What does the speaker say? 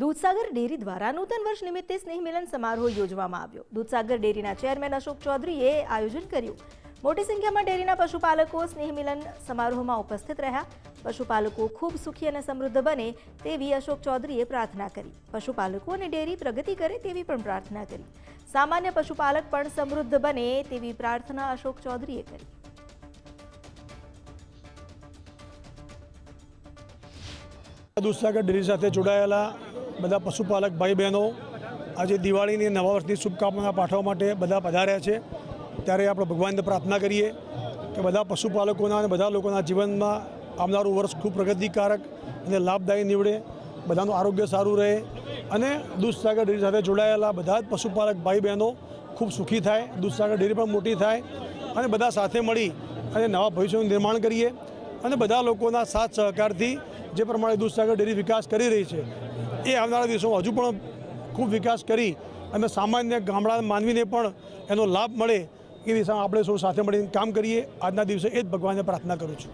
Dudhsagar dairy દ્વારા નૂતન વર્ષ નિમિત્તે સ્નેહ મિલન સમારોહ યોજવામાં આવ્યો. દૂધસાગર ડેરીના ચેરમેન અશોક ચૌધરીએ આયોજન કર્યું. મોટી સંખ્યામાં ડેરીના પશુપાલકો સ્નેહ મિલન સમારોહમાં ઉપસ્થિત રહ્યા. પશુપાલકો ખૂબ સુખી અને સમૃદ્ધ બને તેવી અશોક ચૌધરીએ પ્રાર્થના કરી. પશુપાલકો અને ડેરી પ્રગતિ કરે તેવી પણ પ્રાર્થના કરી. સામાન્ય પશુપાલક પણ સમૃદ્ધ બને તેવી પ્રાર્થના અશોક ચૌધરીએ કરી. દૂધસાગર ડેરી સાથે જોડાયેલા બધા પશુપાલક ભાઈ બહેનો આજે દિવાળીની નવા વર્ષની શુભકામના પાઠવવા માટે બધા પધાર્યા છે. ત્યારે આપણે ભગવાનને પ્રાર્થના કરીએ કે બધા પશુપાલકોના અને બધા લોકોના જીવનમાં આવનારું વર્ષ ખૂબ પ્રગતિકારક અને લાભદાયી નીવડે, બધાનું આરોગ્ય સારું રહે અને દૂધસાગર ડેરી સાથે જોડાયેલા બધા જ પશુપાલક ભાઈ બહેનો ખૂબ સુખી થાય, દૂધસાગર ડેરી પણ મોટી થાય અને બધા સાથે મળી અને નવા ભવિષ્યનું નિર્માણ કરીએ અને બધા લોકોના સાથ સહકારથી જે પ્રમાણે દૂધસાગર ડેરી વિકાસ કરી રહી છે એ આવનારા દિવસોમાં હજુ પણ ખૂબ વિકાસ કરી અને સામાન્ય ગામડા માનવીને પણ એનો લાભ મળે એ દિશામાં આપણે સૌ સાથે મળીને કામ કરીએ. આજના દિવસે એ જ ભગવાનને પ્રાર્થના કરું છું.